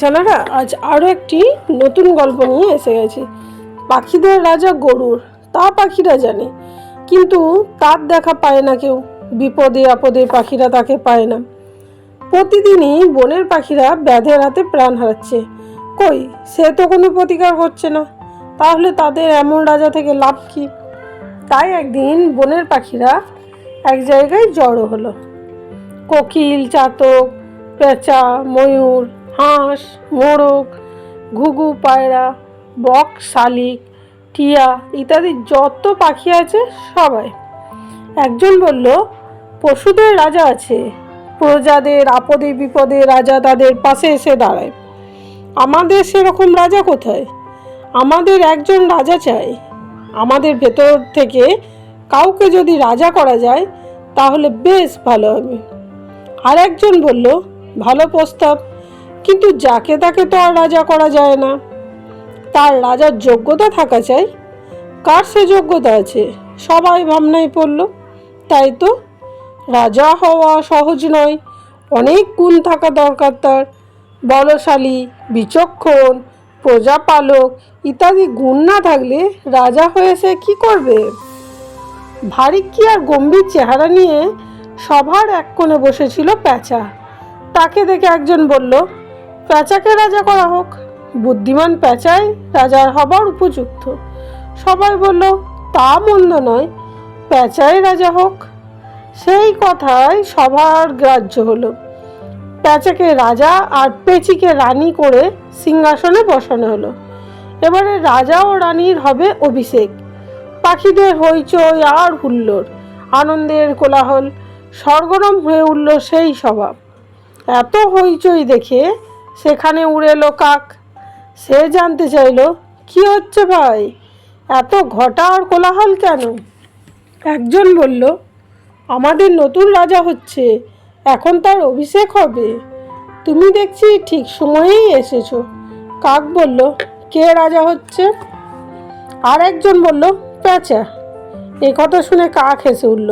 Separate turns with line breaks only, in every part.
জানারা, আজ আরও একটি নতুন গল্প নিয়ে এসে গেছি। পাখিদের রাজা গরুর, তা পাখিরা জানে। কিন্তু তার দেখা পায় না কেউ। বিপদে আপদে পাখিরা তাকে পায় না। প্রতিদিনই বনের পাখিরা ব্যাধের হাতে প্রাণ হারাচ্ছে। কই, সে তো কোনো প্রতিকার করছে না। তাহলে তাদের এমন রাজা থেকে লাভ কি? তাই একদিন বনের পাখিরা এক জায়গায় জড়ো হলো। কোকিল, চাতক, পেঁচা, ময়ূর হাঁস, মোরগ, ঘুঘু, পায়রা, বক, শালিক, টিয়া ইত্যাদি যত পাখি আছে সবাই। একজন বলল, পশুদের রাজা আছে। প্রজাদের আপদে বিপদে রাজা তাদের পাশে এসে দাঁড়ায়। আমাদের সেরকম রাজা কোথায়? আমাদের একজন রাজা চাই। আমাদের ভেতর থেকে কাউকে যদি রাজা করা যায়, তাহলে বেশ ভালো হবে। আর একজন বলল, ভালো প্রস্তাব। কিন্তু যাকে তাকে তো আর রাজা করা যায় না। তার রাজার যোগ্যতা থাকা চাই। কার সে যোগ্যতা আছে? সবাই ভাবনায় পড়ল। তাই তো রাজা হওয়া সহজ নয়। অনেক গুণ থাকা দরকার তার। বলশালী, বিচক্ষণ, প্রজাপালক ইত্যাদি গুণ না থাকলে রাজা হয়ে সে কী করবে? কি আর গম্ভীর চেহারা নিয়ে সবার এক কোণে বসেছিল প্যাঁচা। তাকে দেখে একজন বলল প্যাঁচাকে রাজা করা হোক, বুদ্ধিমান প্যাঁচাই রাজার হবার উপযুক্ত। সবাই বলল, তা মন্দ নয়, প্যাঁচাই রাজা হোক। সেই কথায় সবার গ্রাহ্য হলো। প্যাঁচাকে রাজা আর পেঁচিকে রানী করে সিংহাসনে বসানো হলো। এবারে রাজা ও রানীর হবে অভিষেক। পাখিদের হইচই আর হুল্লোড়, আনন্দের কোলাহল সরগরম হয়ে উঠল সেই স্বভাব এত হইচই দেখে সেখানে উড়ে এলো কাক। সে জানতে চাইলো, কি হচ্ছে ভাই? এত ঘটা আর কোলাহল কেন? একজন বলল, আমাদের নতুন রাজা হচ্ছে, এখন তার অভিষেক হবে। তুমি দেখছি ঠিক সময়েই এসেছ। কাক বলল, কে রাজা হচ্ছে? আর একজন বলল, প্যাঁচা। এ কথা শুনে কাক হেসে উঠল,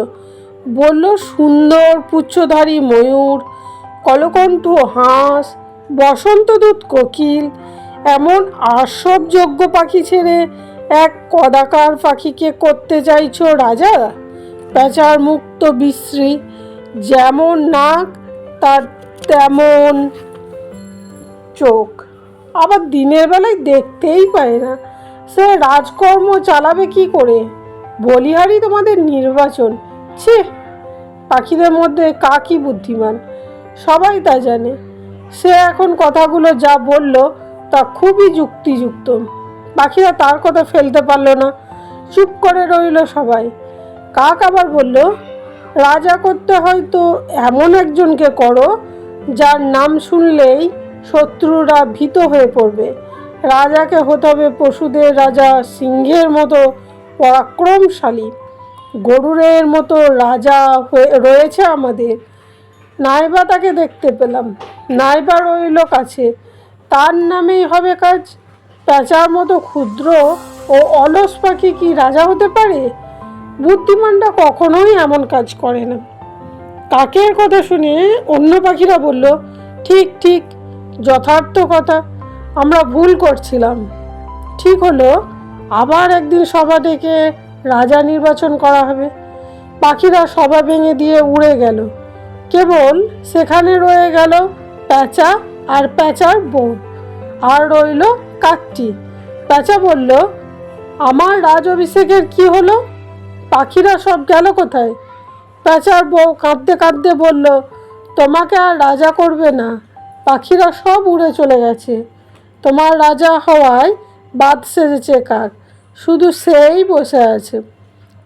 বলল সুন্দর পুচ্ছধারী ময়ূর, কলকণ্ঠ হাঁস বসন্তদূত কোকিল, এমন আসব যোগ্য পাখি ছেড়ে এক কদাকার পাখিকে করতে চাইছো রাজা? প্যাঁচার মুক্ত বিশ্রী, যেমন নাক, তার তেমন চোখ। আবার দিনের বেলায় দেখতেই পায় না। সে রাজকর্ম চালাবে কি করে? বলিহারি তোমাদের নির্বাচন। ছি, পাখিদের মধ্যে কাকই বুদ্ধিমান? সবাই তা জানে। সে এখন কথাগুলো যা বলল তা খুবই যুক্তিযুক্ত। পাখিরা তার কথা ফেলতে পারল না। চুপ করে রইল সবাই। কাক আবার বলল, রাজা করতে হয়তো এমন একজনকে করো, যার নাম শুনলেই শত্রুরা ভীত হয়ে পড়বে। রাজাকে হতে হবে পশুদের রাজা সিংহের মতো পরাক্রমশালী। গরুরের মতো রাজা হয়ে রয়েছে আমাদের। নাইবা তাকে দেখতে পেলাম। নাইবা রইল কাছে তার নামেই হবে কাজ প্যাঁচার মতো ক্ষুদ্র ও অলস পাখি কি রাজা হতে পারে? বুদ্ধিমানরা কখনোই এমন কাজ করে না। কাকের কথা শুনে অন্য পাখিরা বলল, ঠিক ঠিক, যথার্থ কথা। আমরা ভুল করছিলাম। ঠিক হলো, আবার একদিন সভা ডেকে রাজা নির্বাচন করা হবে। পাখিরা সভা ভেঙে দিয়ে উড়ে গেল। কেবল সেখানে রয়ে গেল প্যাঁচা আর প্যাঁচার বউ আর রইল কাকটি। প্যাঁচা বলল, আমার রাজ অভিষেকের কি হলো? পাখিরা সব গেল কোথায়? প্যাঁচার বউ কাঁদতে কাঁদতে বলল, তোমাকে আর রাজা করবে না। পাখিরা সব উড়ে চলে গেছে। তোমার রাজা হওয়ায় বাদ সেজেছে কাক। শুধু সেই বসে আছে।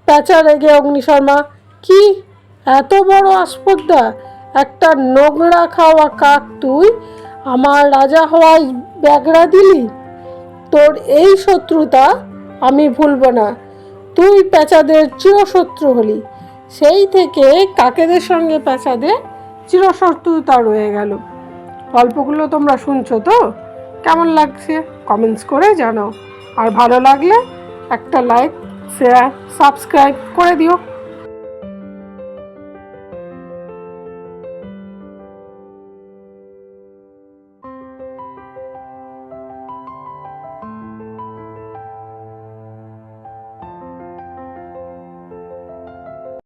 প্যাঁচা রেগে অগ্নিশর্মা, কি? এত বড় আসপদ্দা একটা নোংরা খাওয়া কাক তুই আমার রাজা হওয়ায় ব্যাগড়া দিলি? তোর এই শত্রুতা আমি ভুলব না। তুই পেঁচাদের চিরশত্রু হলি। সেই থেকে কাকেদের সঙ্গে পেঁচাদের চিরশত্রুতা রয়ে গেল। গল্পগুলো তোমরা শুনছো তো? কেমন লাগছে কমেন্টস করে জানাও। আর ভালো লাগলে একটা লাইক, শেয়ার, সাবস্ক্রাইব করে দিও।